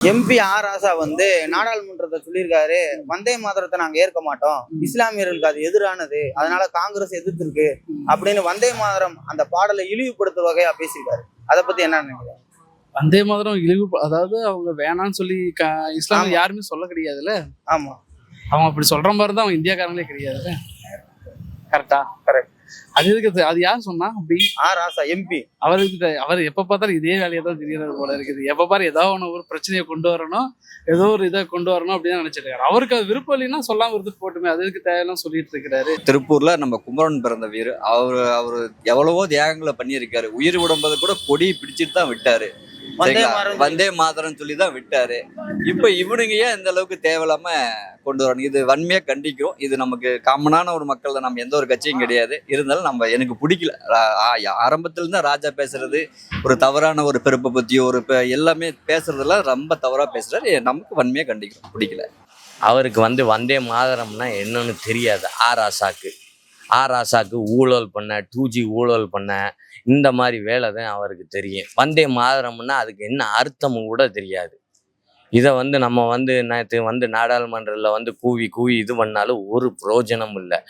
MP R ராசா வந்து நாடாளுமன்றத்தை சொல்லியிருக்காரு வந்தே மாதரத்தை நாங்க ஏற்க மாட்டோம். இஸ்லாமியர்களுக்கு அது எதிரானது. அதனால காங்கிரஸ் எதிர்த்திருக்கு. அப்படின்னு வந்தே மாதரம் அந்த பாடலை இழிவுபடுத்துற வகையா பேசியிருக்காரு. அதை பத்தி என்ன நினைக்கிறீங்க? வந்தே மாதிரம் இழிவு அதாவது அவங்க வேணாம்னு சொல்லி ஆமா. யாருமே சொல்ல கிடையாதுல்ல? ஆமா. அவங்க அப்படி சொல்ற மாதிரி தான் அவங்க இந்தியாக்காரங்களே கிடையாதுல்ல? கரெக்டா Correct. அது எதுக்கு அது- யார் சொன்னா? அப்படி. ஆர் ராசா எம்பி அவருக்கு அவர் எப்ப பார்த்தாலும் இதே வேலையை தான் தெரியறது போல இருக்குது. எப்ப பாரு ஏதாவது ஒன்று ஒரு பிரச்சனையை கொண்டு வரணும் ஏதோ ஒரு இதை கொண்டு வரணும் அப்படின்னு நினைச்சிட்டு இருக்காரு. அவருக்கு அது விருப்பம் இல்லைன்னா சொல்லாம இருந்துட்டு போட்டுமே. அது எதுக்கு தேவையெல்லாம் சொல்லிட்டு இருக்கிறாரு. திருப்பூர்ல நம்ம குமரன் பிறந்த வீர் அவர் அவர் எவ்வளவோ தியாகங்களை பண்ணியிருக்காரு. உயிர் விடும்போது கூட கொடி பிடிச்சிட்டு தான் விட்டாரு. வந்தே? மாதரம் வந்தே மாதரம் சொல்லி தான் விட்டாரு. இப்ப இவனுங்க ஏன் இந்த அளவுக்கு தேவையில்லாம கொண்டு வரணும் இது வன்மையா கண்டிக்கும். இது நமக்கு காமனான ஒரு மக்கள் தான். நம்ம எந்த ஒரு கட்சியும் கிடையாது. இருந்தாலும் நம்ம எனக்கு பிடிக்கல. ஆரம்பத்துல இருந்து ராஜா பேசுறது ஒரு தவறான ஒரு பிறப்பை பத்தியோ ஒரு எல்லாமே பேசுறதெல்லாம் ரொம்ப தவறா பேசுறாரு. நமக்கு வன்மையா கண்டிக்கிறோம் பிடிக்கல. அவருக்கு வந்து வந்தே மாதரம்னா என்னன்னு தெரியாது. ஆர் ஆசாக்கு ஆர் ஆசாக்கு ஊழல் பண்ண டூ ஜி ஊழல் பண்ண இந்த மாதிரி வேலை தான் அவருக்கு தெரியும். வந்தே மாதரம்னா அதுக்கு என்ன அர்த்தமும் கூட தெரியாது. இதை வந்து நம்ம வந்து நேற்று வந்து நாடாளுமன்றத்தில் வந்து கூவி கூவி இது பண்ணாலும் ஒரு பிரயோஜனமும் இல்லை.